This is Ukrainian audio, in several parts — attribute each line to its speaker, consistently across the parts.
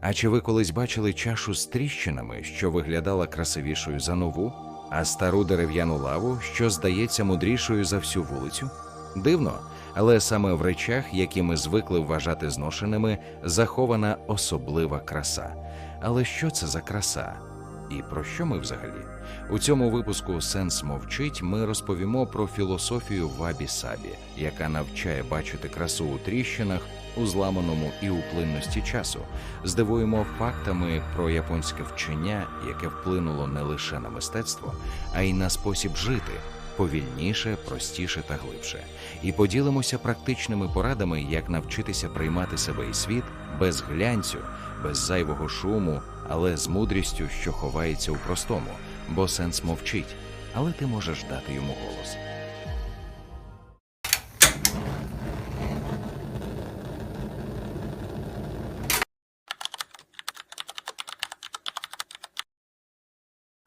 Speaker 1: А чи ви колись бачили чашу з тріщинами, що виглядала красивішою за нову, а стару дерев'яну лаву, що здається мудрішою за всю вулицю? Дивно, але саме в речах, які ми звикли вважати зношеними, захована особлива краса. Але що це за краса? І про що ми взагалі? У цьому випуску Сенс мовчить. Ми розповімо про філософію Вабі Сабі, яка навчає бачити красу у тріщинах, у зламаному і у плинності часу. Здивуємо фактами про японське вчення, яке вплинуло не лише на мистецтво, а й на спосіб жити повільніше, простіше та глибше. І поділимося практичними порадами, як навчитися приймати себе і світ без глянцю, без зайвого шуму, але з мудрістю, що ховається у простому, бо сенс мовчить, але ти можеш дати йому голос.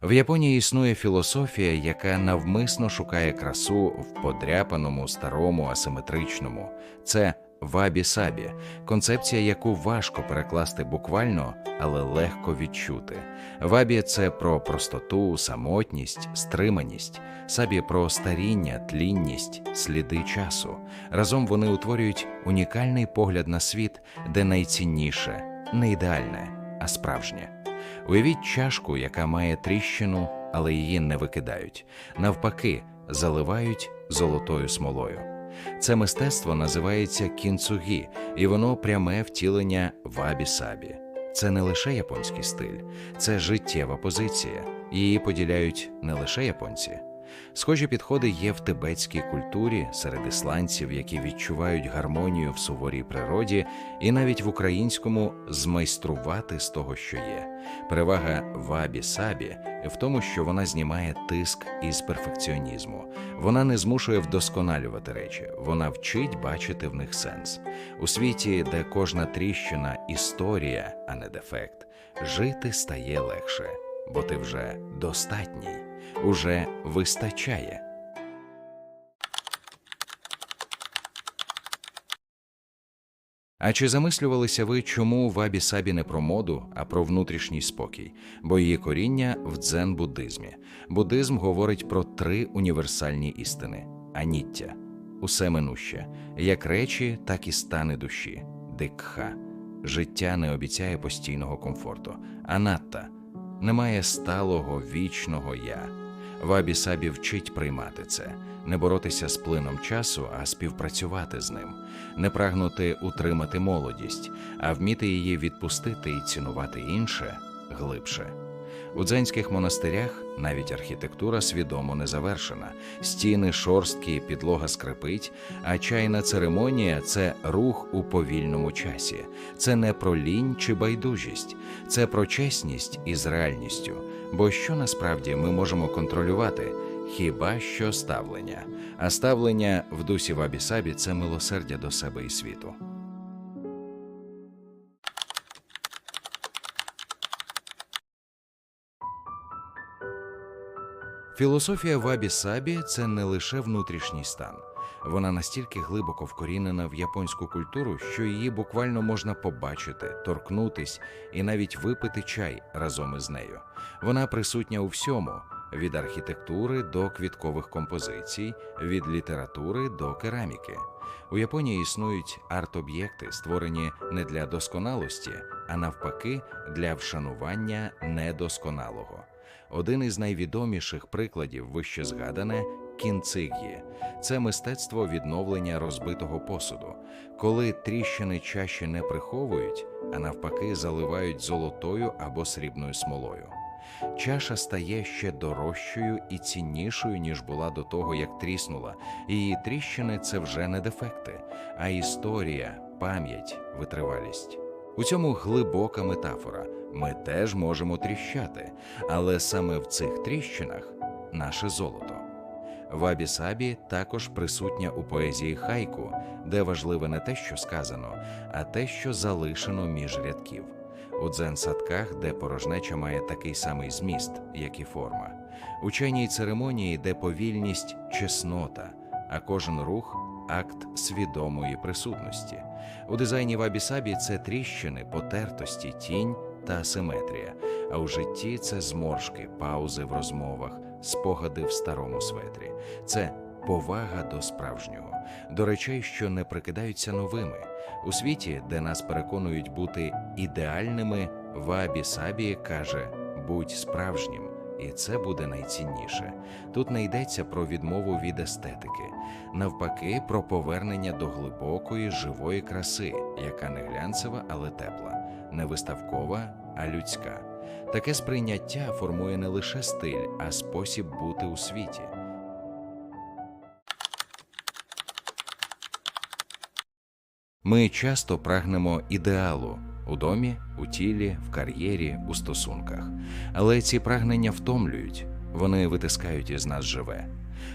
Speaker 1: В Японії існує філософія, яка навмисно шукає красу в подряпаному, старому, асиметричному. Це вабі-сабі, концепція, яку важко перекласти буквально, але легко відчути. Вабі це про простоту, самотність, стриманість, сабі про старіння, тлінність, сліди часу. Разом вони утворюють унікальний погляд на світ, де найцінніше не ідеальне, а справжнє. Уявіть чашку, яка має тріщину, але її не викидають. Навпаки, заливають золотою смолою. Це мистецтво називається кінцугі, і воно пряме втілення вабі-сабі. Це не лише японський стиль, це життєва позиція. Її поділяють не лише японці. Схожі підходи є в тибетській культурі серед ісландців, які відчувають гармонію в суворій природі, і навіть в українському змайструвати з того, що є. Перевага вабі-сабі в тому, що вона знімає тиск із перфекціонізму. Вона не змушує вдосконалювати речі, вона вчить бачити в них сенс. У світі, де кожна тріщина історія, а не дефект, жити стає легше, бо ти вже достатній, уже вистачає. А чи замислювалися ви, чому вабі сабі не про моду, а про внутрішній спокій? Бо її коріння в дзен-буддизмі. Буддизм говорить про три універсальні істини: аніття, усе минуще, як речі, так і стани душі, дикха. Життя не обіцяє постійного комфорту, анатта немає сталого вічного я. Вабі сабі вчить приймати це, не боротися з плином часу, а співпрацювати з ним, не прагнути утримати молодість, а вміти її відпустити і цінувати інше глибше. У дзенських монастирях навіть архітектура свідомо не завершена. Стіни шорсткі, підлога скрипить, а чайна церемонія це рух у повільному часі. Це не про лінь чи байдужість, це про чесність із реальністю. Бо що насправді ми можемо контролювати? Хіба що ставлення. А ставлення в дусі вабі-сабі – це милосердя до себе і світу. Філософія Вабі Сабі це не лише внутрішній стан. Вона настільки глибоко вкорінена в японську культуру, що її буквально можна побачити, торкнутись і навіть випити чай разом із нею. Вона присутня у всьому: від архітектури до квіткових композицій, від літератури до кераміки. У Японії існують арт-об'єкти, створені не для досконалості, а навпаки, для вшанування недосконалого. Один із найвідоміших прикладів вище згадане кінциг'ї. Це мистецтво відновлення розбитого посуду, коли тріщини чаші не приховують, а навпаки заливають золотою або срібною смолою. Чаша стає ще дорожчою і ціннішою, ніж була до того, як тріснула. Її тріщини це вже не дефекти, а історія, пам'ять, витривалість. У цьому глибока метафора. Ми теж можемо тріщати, але саме в цих тріщинах наше золото. Вабі Сабі також присутня у поезії хайку, де важливе не те, що сказано, а те, що залишено між рядків. У дзен-садках, де порожнеча має такий самий зміст, як і форма, у чайній церемонії, де повільність чеснота, а кожен рух акт свідомої присутності. У дизайні вабі-сабі це тріщини, потертості, тінь та асиметрія. А у житті це зморшки, паузи в розмовах, спогади в старому светрі. Це повага до справжнього, до речей, що не прикидаються новими. У світі, де нас переконують бути ідеальними, Вабі Сабі каже: будь справжнім, і це буде найцінніше. Тут не йдеться про відмову від естетики, навпаки, про повернення до глибокої живої краси, яка не глянцева, але тепла, не виставкова, а людська. Таке сприйняття формує не лише стиль, а спосіб бути у світі. Ми часто прагнемо ідеалу у домі, у тілі, в кар'єрі, у стосунках. Але ці прагнення втомлюють, вони витискають із нас живе.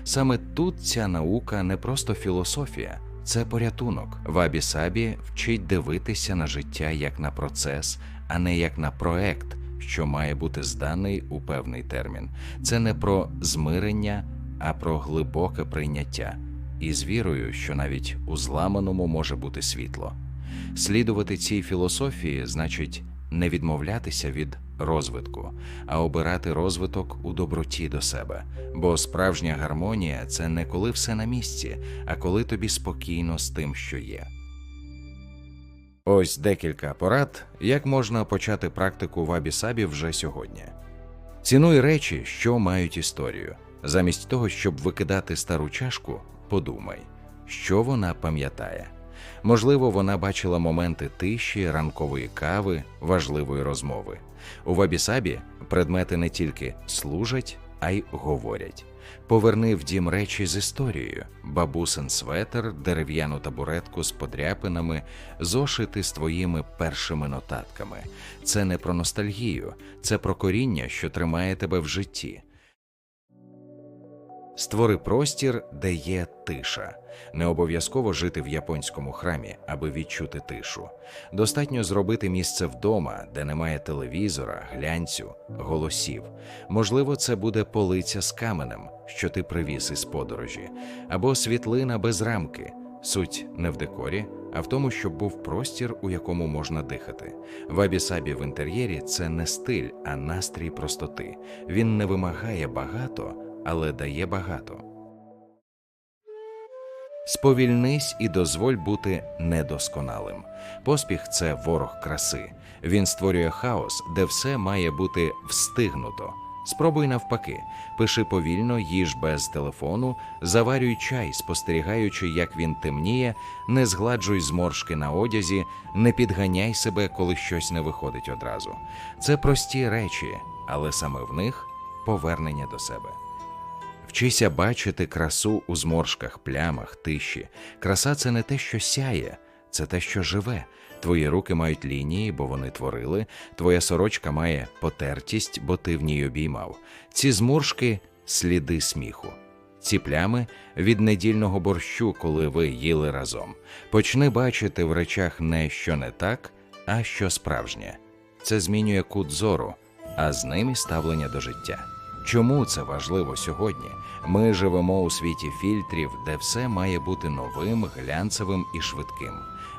Speaker 1: Саме тут ця наука не просто філософія, це порятунок. Вабі Сабі вчить дивитися на життя як на процес, а не як на проект, що має бути зданий у певний термін. Це не про змирення, а про глибоке прийняття і з вірою, що навіть у зламаному може бути світло. Слідувати цій філософії значить не відмовлятися від розвитку, а обирати розвиток у доброті до себе. Бо справжня гармонія це не коли все на місці, а коли тобі спокійно з тим, що є. Ось декілька порад, як можна почати практику вабі-сабі вже сьогодні. Цінуй речі, що мають історію. Замість того, щоб викидати стару чашку, подумай, що вона пам'ятає. Можливо, вона бачила моменти тиші, ранкової кави, важливої розмови. У вабісабі предмети не тільки служать, а й говорять. Поверни в дім речі з історією: бабусин светер, дерев'яну табуретку з подряпинами, зошити з твоїми першими нотатками. Це не про ностальгію, це про коріння, що тримає тебе в житті. Створи простір, де є тиша. Не обов'язково жити в японському храмі, аби відчути тишу. Достатньо зробити місце вдома, де немає телевізора, глянцю, голосів. Можливо, це буде полиця з каменем, що ти привіз із подорожі, або світлина без рамки. Суть не в декорі, а в тому, щоб був простір, у якому можна дихати. Вабі-сабі в інтер'єрі це не стиль, а настрій простоти. Він не вимагає багато але дає багато. Сповільнись і дозволь бути недосконалим. Поспіх це ворог краси. Він створює хаос, де все має бути встигнуто. Спробуй навпаки, пиши повільно, їж без телефону, заварюй чай, спостерігаючи, як він темніє, не згладжуй зморшки на одязі, не підганяй себе, коли щось не виходить одразу. Це прості речі, але саме в них повернення до себе. Вчися бачити красу у зморшках, плямах, тиші. Краса це не те, що сяє, це те, що живе. Твої руки мають лінії, бо вони творили, твоя сорочка має потертість, бо ти в ній обіймав. Ці зморшки сліди сміху. Ці плями від недільного борщу, коли ви їли разом. Почни бачити в речах не що не так, а що справжнє. Це змінює кут зору, а з ним і ставлення до життя. Чому це важливо сьогодні? Ми живемо у світі фільтрів, де все має бути новим, глянцевим і швидким.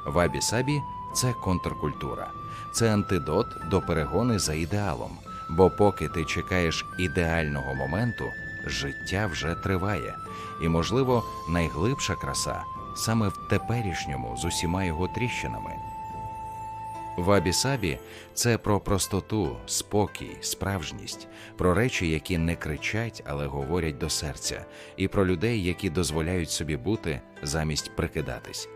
Speaker 1: Вабі сабі це контркультура, це антидот до перегони за ідеалом. Бо поки ти чекаєш ідеального моменту, життя вже триває, і, можливо, найглибша краса саме в теперішньому з усіма його тріщинами. Вабі-сабі – це про простоту, спокій, справжність, про речі, які не кричать, але говорять до серця, і про людей, які дозволяють собі бути замість прикидатись.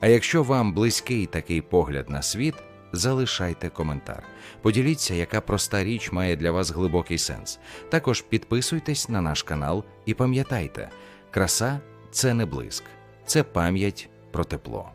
Speaker 1: А якщо вам близький такий погляд на світ, залишайте коментар. Поділіться, яка проста річ має для вас глибокий сенс. Також підписуйтесь на наш канал і пам'ятайте, краса це не блиск, це пам'ять про тепло.